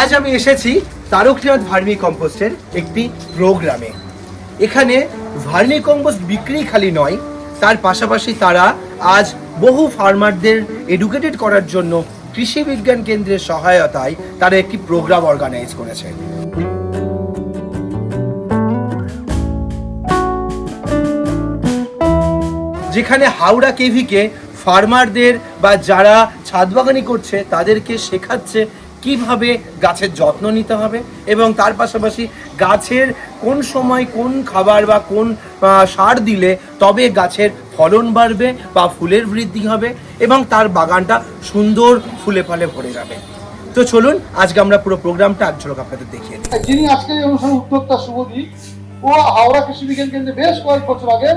আজ আমি এসেছি তারকনাথ ভার্মি কম্পোস্টের একটি প্রোগ্রামে। এখানে ভার্মি কম্পোস্ট বিক্রি খালি নয়, তার পাশাপাশি তারা আজ বহু ফার্মারদের এডুকেটেড করার জন্য কৃষি বিজ্ঞান কেন্দ্রের সহায়তায় তারা একটি প্রোগ্রাম অর্গানাইজ করেছে। যেখানে হাওড়া কেভিকে ফার্মারদের বা যারা ছাদ বাগানি করছে, তাদেরকে শেখাচ্ছে কীভাবে গাছের যত্ন নিতে হবে এবং তার পাশাপাশি গাছের কোন সময় কোন খাবার বা কোন সার দিলে তবে গাছের ফলন বাড়বে বা ফুলের বৃদ্ধি হবে এবং তার বাগানটা সুন্দর ফুলে ফলে ভরে যাবে। তো চলুন, আজকে আমরা পুরো প্রোগ্রামটা এক ঝলক আপনাদের দেখিয়ে দিই। যিনি আজকে অনুষ্ঠানের উদ্যোক্তা শুভদী ও হাওড়া কৃষি বিজ্ঞান কেন্দ্রে বেশ কয়েক বছর আগে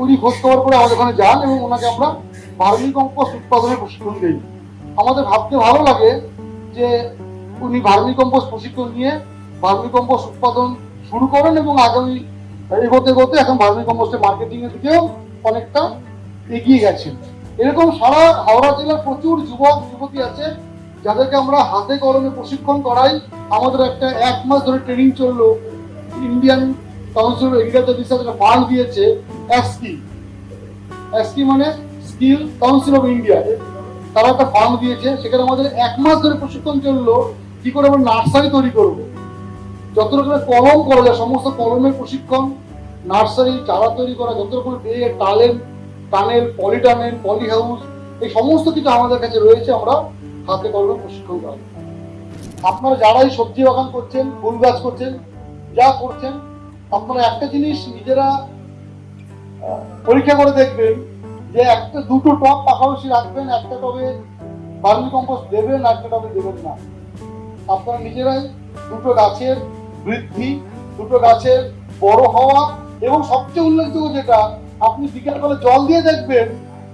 উনি খোঁজ খবর করে আমাদের ওখানে যান এবং ওনাকে আমরা ভার্মি উৎপাদনের প্রশিক্ষণ দিই। আমাদের ভাবতে ভালো লাগে যে উনি ভার্মি কম্পোস্ট প্রশিক্ষণ নিয়ে ভার্মি কম্পোস্ট উৎপাদন শুরু করেন এবং আগামী এগোতে এগোতে এখন ভার্মি কম্পোস্টের মার্কেটিং এর দিকেও অনেকটা এগিয়ে গেছেন। এরকম সারা হাওড়া জেলার প্রচুর যুবক, যুবতী আছে, যাদেরকে আমরা হাতে কলমে প্রশিক্ষণ করাই। আমাদের একটা এক মাস ধরে ট্রেনিং চলল। Indian council of agriculture research একটা ফান্ড দিয়েছে এসকি এসকি মানে স্কিল কাউন্সিল অফ ইন্ডিয়া তারা একটা ফান্ড দিয়েছে, সেখানে আমাদের এক মাস ধরে প্রশিক্ষণ চলল, কি করে আমরা নার্সারি তৈরি করব? যত রকমের কলম করা যায়, সমস্ত কলমের প্রশিক্ষণ নার্সারি চারা তৈরি করা যত রকমের টালেন টানেল পলিটানেল পলি হাউস এই সমস্ত কিছু আমাদের কাছে রয়েছে, আমরা হাতে কলমে প্রশিক্ষণ করা আপনারা যারাই সবজি বাগান করছেন, ফুল গাছ করছেন, যা করছেন, আপনারা একটা জিনিস নিজেরা পরীক্ষা করে দেখবেন যে একটা দুটো টব পাশাপাশি রাখবেন, একটা টবে ভার্মি কম্পোস্ট দেবেন আর একটা টবে দেবেন না। আপনারা নিজেরাই দুটো গাছের বৃদ্ধি, দুটো গাছের বড় হওয়া এবং সবচেয়ে উল্লেখযোগ্য যেটা, আপনি বিকেলবেলা জল দিয়ে দেখবেন,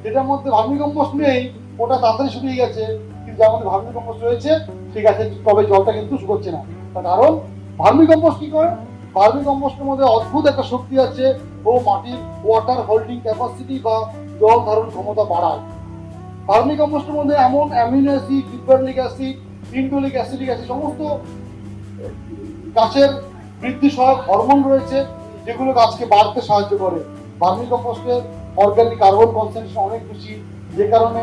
যেটার মধ্যে ভার্মি কম্পোস্ট নেই, ওটা তাড়াতাড়ি শুকিয়ে গেছে, কিন্তু যার মধ্যে ভার্মি কম্পোস্ট রয়েছে, সেই গাছের তবে জলটা কিন্তু শুকোচ্ছে না। তার কারণ ভার্মি কম্পোস্ট কি করে? ভার্মি কম্পোস্টের মধ্যে অদ্ভুত একটা শক্তি আছে ও মাটির ওয়াটার হোল্ডিং ক্যাপাসিটি বা জল ধারণ ক্ষমতা বাড়ায়। ভার্মি কম্পোস্টের মধ্যে এমন অ্যামিনো অ্যাসিড লিপারলিক অ্যাসিড ইন্ডোলিক অ্যাসিডিক অ্যাসিড সমস্ত গাছের বৃদ্ধি সহায়ক হরমোন রয়েছে যেগুলো গাছকে বাড়তে সাহায্য করে। ভার্মি কম্পোস্টের অর্গানিক কার্বন কনসেন্ট্রেশন অনেক বেশি, যে কারণে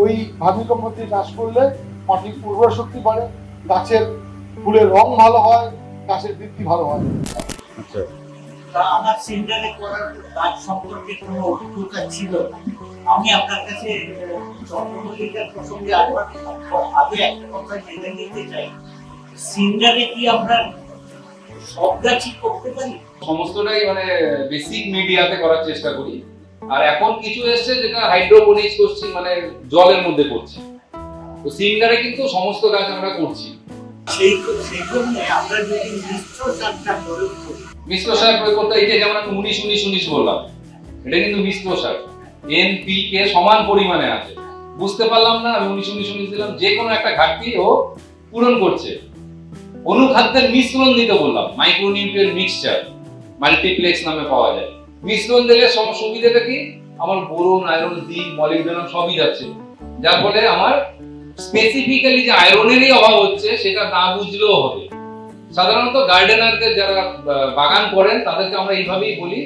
ওই ভার্মি কম্পোস্ট চাষ করলে মাটির উর্বর শক্তি বাড়ে, গাছের ফুলের রং ভালো হয় গাছের বৃদ্ধি ভালো হয়। তা আমার সেন্টারে করার কাজ সম্পর্কে কোনো অভিজ্ঞতা ছিল? আমি আপনার কাছে চন্দ্রমল্লিকার প্রসঙ্গে আগে একটা কথা জেনে নিতে চাই। সিন্ডারে কি আমরা সব গাছই করতে পারি? সমস্তটাই মানে বেসিক মিডিয়াতে করার চেষ্টা করি। আর এখন কিছু এসছে যেটা হাইড্রোপনিক্স করছি মানে জলের মধ্যে করছি। তো সিঙ্গারে কিন্তু সমস্ত গাছ আমরা করছি। মিশ্র সার প্রয়োগ করতে এই যে যেমন উনিশ উনিশ উনিশ বললাম, এটা কিন্তু মিশ্র সার এন পি কে সমান পরিমাণে আছে। বুঝতে পারলাম না, আমি উনিশ উনিশ উনিশ দিলাম, যে কোনো একটা ঘাটতি ও পূরণ করছে। অনুখাদ্যের মিশ্রণ দিতে বললাম মাইক্রোনিউট্রিয়েন্ট মিক্সচার মাল্টিপ্লেক্স নামে পাওয়া যায়। মিশ্রণ দিলে সম, সুবিধাটা কি? আমার বোরন আয়রন জিঙ্ক মলিবডেনাম সবই যাচ্ছে। যার ফলে আমার স্পেসিফিক্যালি যে আয়রনেরই অভাব হচ্ছে সেটা না বুঝলেও হবে। সাধারণত গার্ডেনারদের যারা বাগান করেন তাদেরকে আমরা এইভাবেই বলি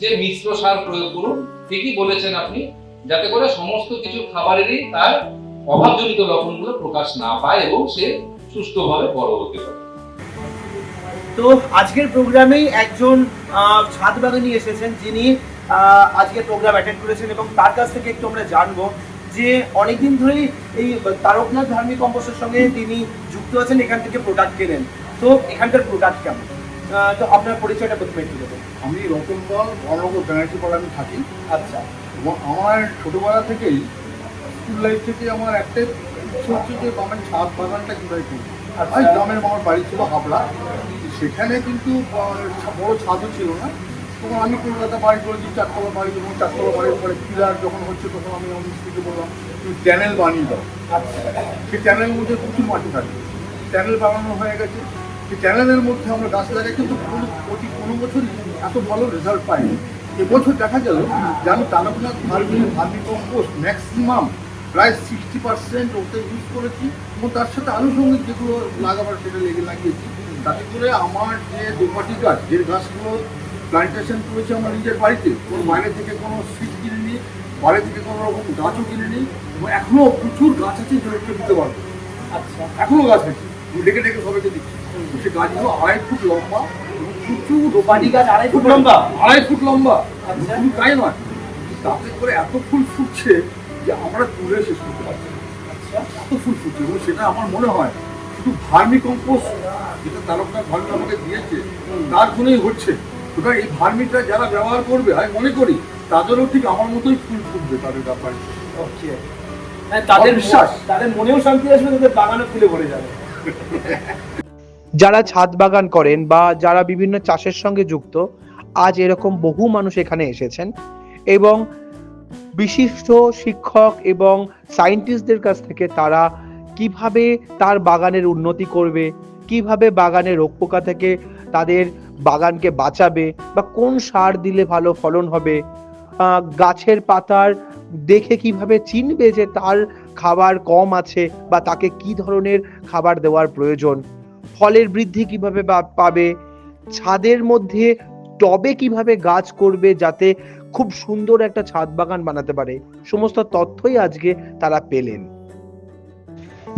যে মিশ্র সার প্রয়োগ করুন। ঠিকই বলেছেন আপনি যাতে করে সমস্ত কিছু খাবারেরই তার অভাবজনিত লক্ষণগুলো প্রকাশ না পায় এবং সে সুস্থভাবে বড় হতে পারে। তো আজকের প্রোগ্রামেই একজন ছাদ বাগানি এসেছেন যিনি আহ, আজকের প্রোগ্রাম অ্যাটেন্ড করেছেন এবং তার কাছ থেকে একটু আমরা জানব। যে অনেকদিন ধরেই এই তারকনাথ ধার্মিক কম্পোস্টের সঙ্গে তিনি যুক্ত আছেন এখান থেকে প্রোডাক্ট কেনেন। তো এখানকার প্রোডাক্ট কেমন? তো আপনার পরিচয়টা প্রথমে একটু দেবেন। আমি রতন পাল বর্ণগর ব্যানার্জি পাড়া আমি থাকি। আচ্ছা। এবং আমার ছোটবেলা থেকেই স্কুল লাইফ থেকে আমার একটাই ইচ্ছে হচ্ছে যে আমার ছাদ বাগানটা কীভাবে করি আচ্ছা। আর গ্রামের আমার বাড়ি ছিল হাবড়া। সেখানে কিন্তু বড় ছাদও ছিল না। তখন আমি কলকাতা বাড়ি করেছি, চারতলা বাড়ি যখন চারতলা বাড়ির পরে পিলার যখন হচ্ছে তখন আমি আমার স্ত্রীকে বললাম, তুমি চ্যানেল বানিয়ে দাও। সেই চ্যানেলের মধ্যে প্রচুর মাটি থাকে। চ্যানেল বানানো হয়ে গেছে। সেই চ্যানেলের মধ্যে আমরা গাছ লাগাই, কিন্তু কোনো, প্রতি কোনো বছরই এত ভালো রেজাল্ট পাইনি। এবছর দেখা গেল যে আমি Taraknath vermi vermi compost maximum প্রায় সিক্সটি পার্সেন্ট ওতে ইউজ করেছি, এবং তার সাথে আনুষঙ্গিক যেগুলো লাগাবার সেটা লেগে লাগিয়েছি, তাতে করে আমার যে দোপাটি গাছ, যে গাছগুলো প্লান্টেশন করেছি আমার নিজের বাড়িতে। কোনো বাইরে থেকে কোনো সিট কিনে নিই বাইরে থেকে কোনো রকম গাছও কিনে নিই এবং এখনও প্রচুর গাছ আছে যেগুলো দিতে পারব আচ্ছা। এখনও গাছ আছে। ডেকে ডেকে সবাইকে দিচ্ছি। সে গাছগুলো আড়াই ফুট লম্বা প্রচুর দোপাটি গাছ আড়াই ফুট লম্বা। আড়াই ফুট লম্বা। আচ্ছা। শুধু তাই নয় তাতে করে এত ফুল ফুটছে যে আমরা তুলে শেষ করতে পারছি। আচ্ছা। এত ফুল ফুটছে এবং সেটা আমার মনে হয় শুধু ভার্মি কম্পোস্ট যেটা তারকা ভার্মি আমাকে দিয়েছে তার গুণেই হচ্ছে। সুতরাং এই ভার্মিটা যারা ব্যবহার করবে আমি মনে করি তাদেরও ঠিক আমার মতোই ফুল ফুটবে তাদের ব্যাপারে। ওকে হ্যাঁ তাদের বিশ্বাস। তাদের মনেও শান্তি আসবে তাদের বাগানে ফুলে ভরে যাবে। যারা ছাদ বাগান করেন বা যারা বিভিন্ন চাষের সঙ্গে যুক্ত আজ এরকম বহু মানুষ এখানে এসেছেন এবং বিশিষ্ট শিক্ষক এবং সায়েন্টিস্টদের কাছ থেকে তারা কীভাবে তার বাগানের উন্নতি করবে কীভাবে বাগানের রোগ পোকা থেকে তাদের বাগানকে বাঁচাবে বা কোন সার দিলে ভালো ফলন হবে? গাছের পাতার দেখে কীভাবে চিনবে যে তার খাবার কম আছে বা তাকে কি ধরনের খাবার দেওয়ার প্রয়োজন? ফলের বৃদ্ধি কীভাবে পাবে? ছাদের মধ্যে টবে কীভাবে গাছ করবে যাতে খুব সুন্দর একটা ছাদ বাগান বানাতে পারে? সমস্ত তথ্যই আজকে তারা পেলেন।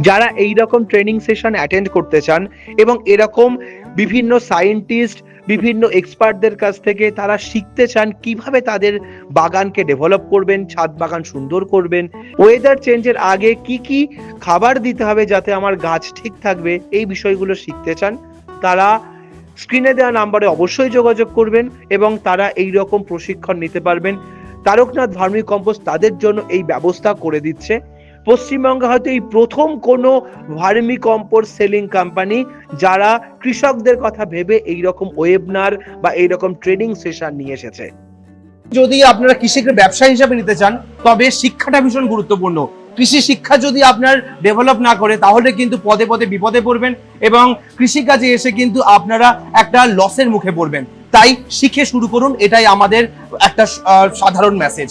যারা এই রকম ট্রেনিং সেশন অ্যাটেন্ড করতে চান এবং এরকম বিভিন্ন সায়েন্টিস্ট বিভিন্ন এক্সপার্টদের কাছ থেকে তারা শিখতে চান কীভাবে তাদের বাগানকে ডেভেলপ করবেন, ছাদ বাগান সুন্দর করবেন ওয়েদার চেঞ্জের আগে কি কি খাবার দিতে হবে যাতে আমার গাছ ঠিক থাকবে, এই বিষয়গুলো শিখতে চান, তারা স্ক্রিনে দেওয়া নাম্বারে অবশ্যই যোগাযোগ করবেন এবং তারা এই রকম প্রশিক্ষণ নিতে পারবেন। তারকনাথ ভার্মি কম্পোস্ট তাদের জন্য এই ব্যবস্থা করে দিচ্ছে। পশ্চিমবঙ্গে হয়তো এই প্রথম কোনো ভার্মি কম্পোস্ট সেলিং কোম্পানি যারা কৃষকদের কথা ভেবে এই রকম ওয়েবনার বা এই রকম ট্রেনিং সেশন নিয়ে এসেছে। যদি আপনারা কৃষিকে ব্যবসা হিসাবে নিতে চান, তবে শিক্ষাটা ভীষণ গুরুত্বপূর্ণ। কৃষি শিক্ষা যদি আপনার ডেভেলপ না করে, তাহলে কিন্তু পদে পদে বিপদে পড়বেন এবং কৃষিকাজে এসে কিন্তু আপনারা একটা লসের মুখে পড়বেন। তাই শিখে শুরু করুন, এটাই আমাদের একটা সাধারণ মেসেজ